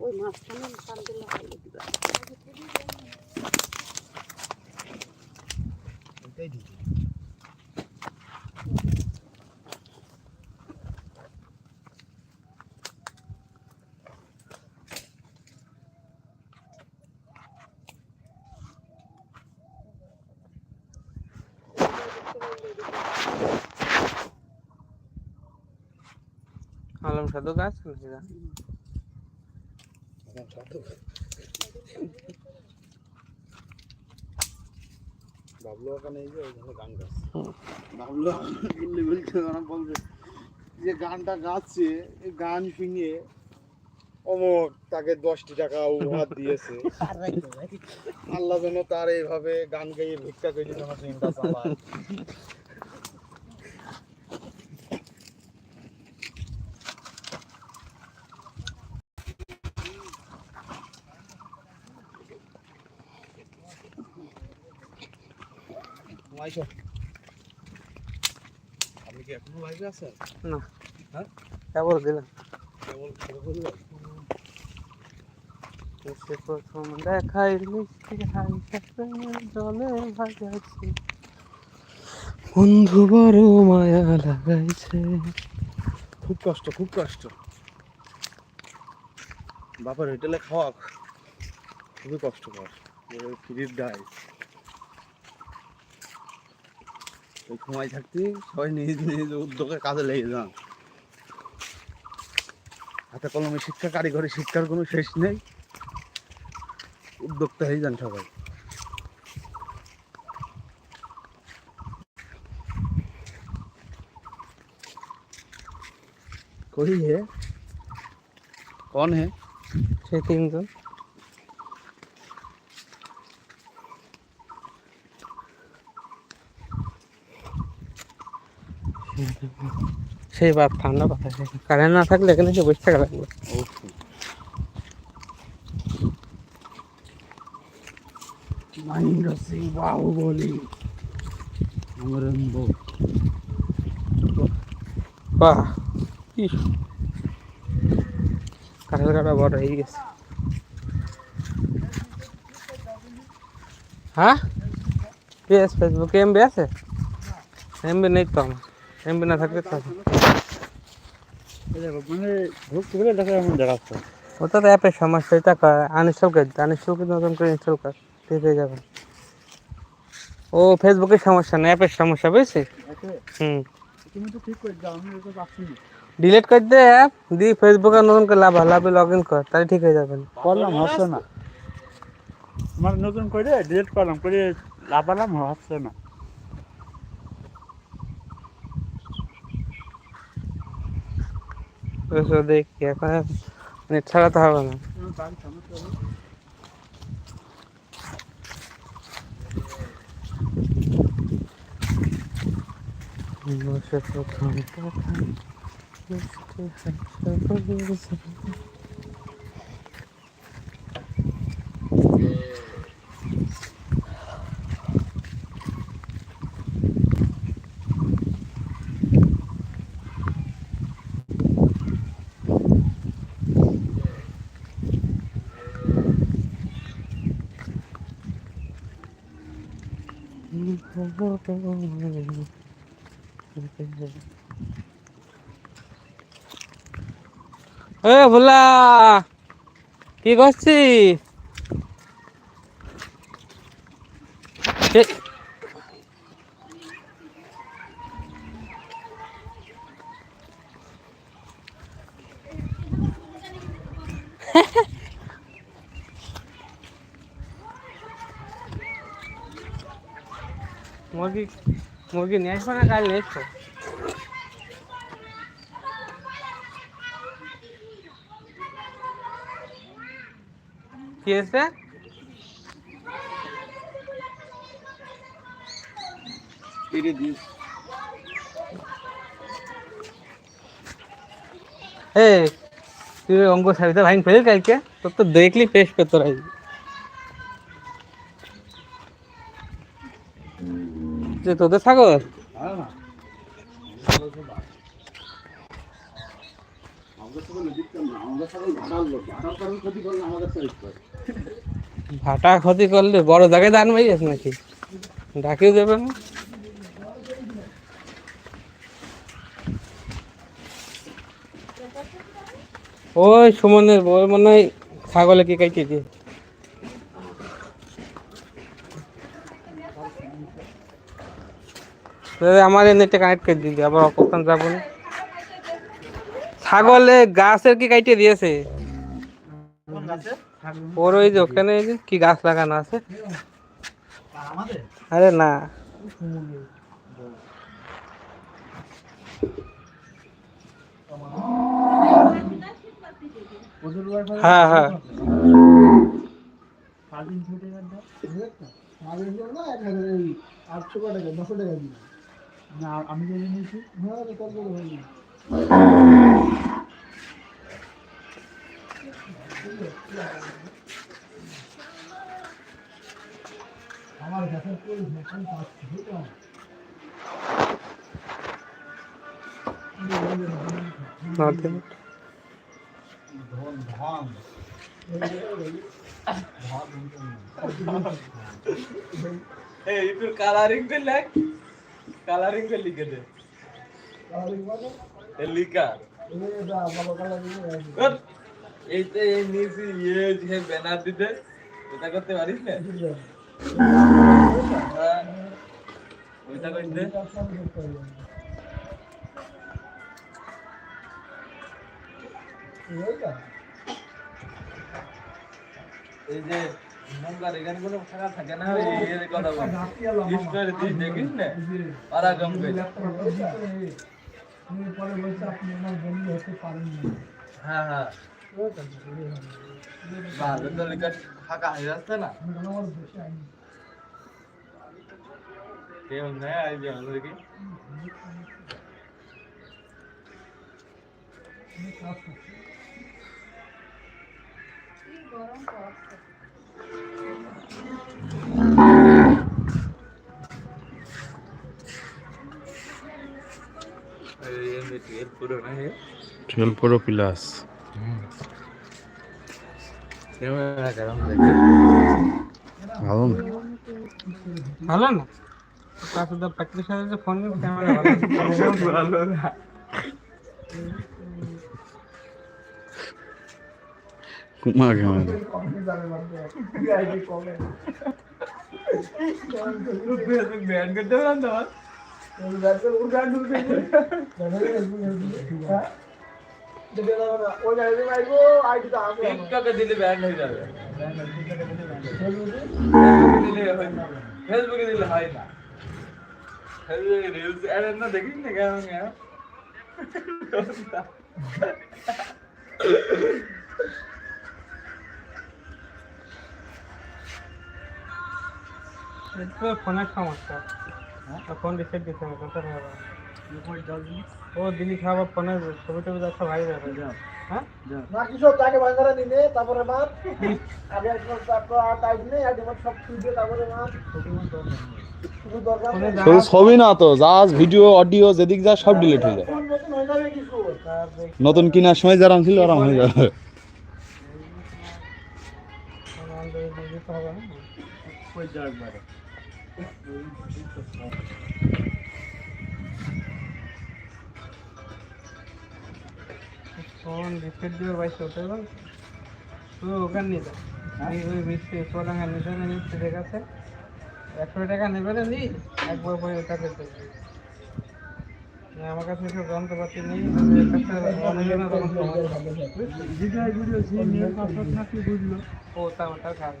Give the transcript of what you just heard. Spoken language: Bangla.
ওই মাঝখানে টান দিলে ভালো আলম সাধু? সাধু বাবলু ওখানে এই যে ওইখানে গান গাচ্ছে বাবলু বলছে ওরা বলছে যে গানটা গাচ্ছে গান শুনিয়ে অমর তাকে দশটি টাকা উপহার দিয়েছে। আল্লাহ যেন তার এইভাবে গান গাইয়ে ভিক্ষা করে যেন দিনটা চালায়। আপনি কি এখনও লাইভে আছেন? না। হ্যাঁ? কেবল দিলাম। কেবল শুরু করলেন সে প্রথম দেখাই মিষ্টি জলে ভাগাইছে বন্ধু বড় মায়া লাগাইছে। খুব কষ্ট খুব কষ্ট। বাবার হোটেলে খাওয়া খুবই কষ্টকর। ফ্রির ডাই ওই সময় থাকতে, সবাই নিজ নিজ উদ্যোগে কাজে লেগে যান। হাতে কলমে শিক্ষা, কারিগরি শিক্ষার কোনো শেষ নেই। উদ্যোক্তা হয়ে যান সবাই कोई है कौन है সে তিনজন সেই বাদ ঠান্ডা কথা কারেন্ট না থাকলে এখানে এসে বসে থাকা লাগবে মহেন্দ্র সিং বাহুবলী অমরেন্দ্র বাহ কি কাঁঠাল কাটা বড় হয়ে গেছে। হ্যাঁ? পেস ফেসবুকে এমবি আছে? এমবি নেই তো আমার। এমবি না থাকলে তো। মানে ওটা তো অ্যাপের সমস্যা এটা আনইনস্টল করে আনইনস্টল করে নতুন করে ইনস্টল কর। ঠিক হয়ে যাবে ও ফেসবুকের সমস্যা না অ্যাপের সমস্যা বুঝছিস? হুম। ডিলিট করে দে অ্যাপ দিয়ে ফেসবুকে নতুন করে লাভ লাভে লগ ইন কর তাহলে ঠিক হয়ে যাবে। করলাম হচ্ছে না। আমার নতুন করে ডিলিট করলাম করে লাভালাম হচ্ছে না। দেখি এখন নেট ছাড়া তো হবে না। বসে প্রথম কথা মিষ্টি হাসি বলেছে। এ ভোলা কি করছি মুরগি মুরগি নিয়ে আসব না কাল নিয়ে আসব কি হয়েছে কেটে দিস এই তুই ওই অঙ্গ সারিতে ভাইন ফেলে কালকে তোর তো দেখলি পেশ পে তোর যে তোদের সাগর ভাটা ক্ষতি করলে বড় জায়গায় দান মারি আছে নাকি? ডাকেও দেবে না? ওই সুমনের বই মনে হয় ছাগলে কি কাইতে দিয়ে আমার এই নেটে কানেক্ট করে দিবি, আবার অপস্থান যাব না। ছাগলে গাছের কি কাইটে দিয়েছে? ওর ওই যে ওখানে কি গাছ লাগানো আছে। আরে না। হ্যাঁ হ্যাঁ। আমি যদি নিয়েছি নর্থ ধন ধন এই তোর কালারিং তে লেখ কালারিং তে লিখে দে এ লিখা কর। এইতে এই নিচে ইয়ে যে ব্যানার। ওইটা করতে এই যে মঙ্গার এখানে কোনো ফাঁকা থাকে হ্যাঁ হ্যাঁ। ফাঁকা হয়ে যাচ্ছে না। কেমন না এই যে আমাদের কি এই এমনি তেল পুরো না হে টুয়েলভ প্রো প্লাস ভালো না ভালো না প্র্যাকটিস সাথে ফোন ক্যামেরা ভালো ভালো না কুমা কেমন ফেসবুক দিলে হয়ে না। ফেসবুকে রিলস এড না দেখিস না তো ফোনের সমস্যা। ফোন রিসেট দিতে হবে হবে ও দিলি খাবার ফোনের ছবি টবি দেখা ভাই যাবে হ্যাঁ? তাকে বাজারে নিলে তারপরে মার। আগে একবার তারপর আর টাইট নেই আর তোমার সব খুঁজে তারপরে মার। শুধু দরকার ফোনে নেই। যা শুধু ছবি না তো যা ভিডিও অডিও যেদিক যা সব ডিলিট হয়ে যায়। নতুন কিনার সময় যারাম ছিল আরাম হয়ে যাবে। না। ফোন দিয়ে তুই ওখানে নিয়ে যা। আমি ওই মিস্ত্রি মিস্ত্রির কাছে একশো টাকা নেবে না নি? একবার পরে টাকা দেবে না, আমার কাছে সব যন্ত্রপাতি নেই। ওদের না তখন সমস্যা। ও তা ওটা খাবে।